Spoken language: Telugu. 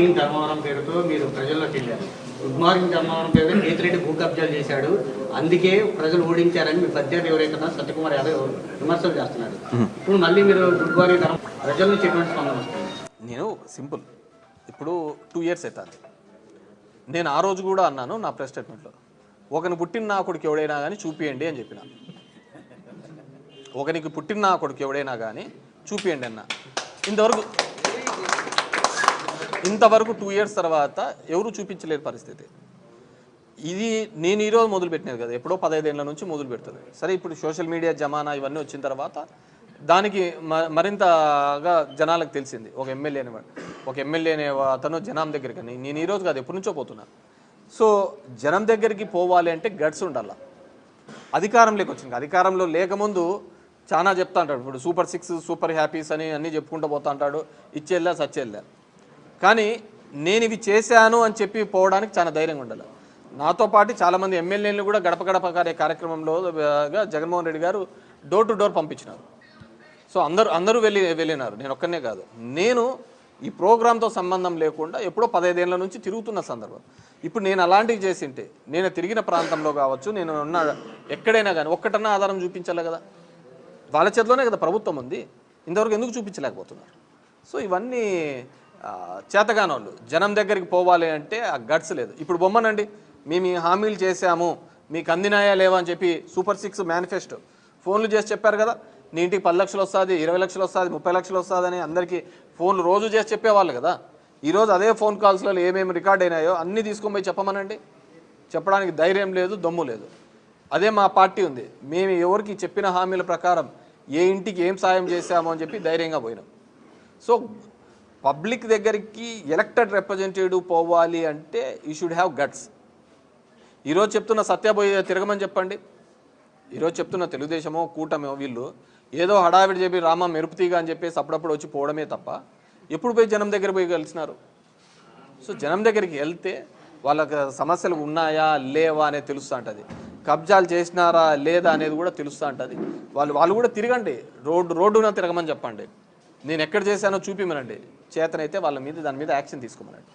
మార్నింగ్ ధర్మవరం పేరుతో మీరు ప్రజల్లోకి వెళ్ళారు. గుడ్ మార్నింగ్ ధర్మవరం పేరు కేతిరెడ్డి భూ కబ్జాలు చేశాడు. అందుకే ప్రజలు ఓడించారని మీ ప్రత్యర్థి ఎవరైతే సత్యకుమార్ యాదవ్ విమర్శలు చేస్తున్నారు. ఇప్పుడు మళ్ళీ మీరు గుడ్ మార్నింగ్ ధర్మ ప్రజల నుంచి ఎటువంటి స్పందన వస్తుంది? నేను సింపుల్. ఇప్పుడు టూ ఇయర్స్ అవుతుంది. నేను ఆ రోజు కూడా అన్నాను నా ప్రెస్ స్టేట్మెంట్లో. ఒకని పుట్టిన నా కొడుకు ఎవడైనా కానీ చూపియండి అని చెప్పిన. ఒకనికి పుట్టిన నా కొడుకు ఎవడైనా కానీ చూపియండి అన్న. ఇంతవరకు ఇంతవరకు టూ ఇయర్స్ తర్వాత ఎవరు చూపించలేని పరిస్థితి. ఇది నేను ఈరోజు మొదలు పెట్టినది కదా ఎప్పుడో పదహైదేళ్ళ నుంచి మొదలు పెడుతుంది సరే ఇప్పుడు సోషల్ మీడియా జమానా ఇవన్నీ వచ్చిన తర్వాత దానికి మ- మరింతగా జనాలకు తెలిసింది. ఒక ఎమ్మెల్యే అనేవాడు ఒక ఎమ్మెల్యే అనే అతను జనం దగ్గరికి నేను ఈరోజు కాదు ఎప్పటి నుంచో పోతున్నా. సో జనం దగ్గరికి పోవాలి అంటే గట్స్ ఉండాల. అధికారంలోకి వచ్చింది అధికారంలో లేకముందు చాలా చెప్తా అంటాడు. ఇప్పుడు సూపర్ సిక్స్ సూపర్ హ్యాపీస్ అని అన్నీ చెప్పుకుంటూ పోతా అంటాడు. ఇచ్చేళ్ళా సచ్చేళ్ళా కానీ నేను ఇవి చేశాను అని చెప్పి పోవడానికి చాలా ధైర్యంగా ఉండాలి. నాతో పాటు చాలామంది ఎమ్మెల్యేలు కూడా గడప గడప కార్య కార్యక్రమంలో జగన్మోహన్ రెడ్డి గారు డోర్ టు డోర్ పంపించినారు. సో అందరూ అందరూ వెళ్ళి వెళ్ళినారు. నేను ఒక్కనే కాదు. నేను ఈ ప్రోగ్రాంతో సంబంధం లేకుండా ఎప్పుడో పదహైదేళ్ళ నుంచి తిరుగుతున్న సందర్భం. ఇప్పుడు నేను అలాంటివి చేసింటే నేను తిరిగిన ప్రాంతంలో కావచ్చు నేను ఉన్న ఎక్కడైనా కానీ ఒక్కటన్నా ఆధారం చూపించాలి కదా. వాళ్ళ చేతిలోనే కదా ప్రభుత్వం ఉంది. ఇంతవరకు ఎందుకు చూపించలేకపోతున్నారు? సో ఇవన్నీ చేతగానోళ్ళు. జనం దగ్గరికి పోవాలి అంటే ఆ గట్స్ లేదు. ఇప్పుడు బొమ్మనండి మేము ఈ హామీలు చేశాము మీకు అందినాయా లేవా అని చెప్పి సూపర్ సిక్స్ మేనిఫెస్టో. ఫోన్లు చేసి చెప్పారు కదా నీ ఇంటికి పది లక్షలు వస్తుంది ఇరవై లక్షలు వస్తుంది ముప్పై లక్షలు వస్తుంది అని అందరికీ ఫోన్లు రోజు చేసి చెప్పేవాళ్ళు కదా. ఈరోజు అదే ఫోన్ కాల్స్లో ఏమేమి రికార్డ్ అయినాయో అన్నీ తీసుకొని పోయి చెప్పమనండి. చెప్పడానికి ధైర్యం లేదు దమ్ము లేదు. అదే మా పార్టీ ఉంది. మేము ఎవరికి చెప్పిన హామీల ప్రకారం ఏ ఇంటికి ఏం సాయం చేశామో అని చెప్పి ధైర్యంగా పోయినాం. సో పబ్లిక్ దగ్గరికి ఎలక్టెడ్ రిప్రజెంటేటివ్ పోవాలి అంటే యూ షుడ్ హ్యావ్ గట్స్ ఈరోజు చెప్తున్న సత్యబోయ తిరగమని చెప్పండి. ఈరోజు చెప్తున్న తెలుగుదేశమో కూటమో వీళ్ళు ఏదో హడావిడి చెప్పి రామ మెరుపుతీగా అని చెప్పేసి అప్పుడప్పుడు వచ్చి పోవడమే తప్ప ఎప్పుడు పోయి జనం దగ్గర పోయి కలిసినారు? సో జనం దగ్గరికి వెళ్తే వాళ్ళకి సమస్యలు ఉన్నాయా లేవా అనేది తెలుస్తూ ఉంటుంది కబ్జాలు చేసినారా లేదా అనేది కూడా తెలుస్తూ ఉంటుంది వాళ్ళు వాళ్ళు కూడా తిరగండి. రోడ్డు రోడ్డున తిరగమని చెప్పండి. నేను ఎక్కడ చేశానో చూపిమనండి. చేతనైతే వాళ్ళ మీద దాని మీద యాక్షన్ తీసుకోమనండి.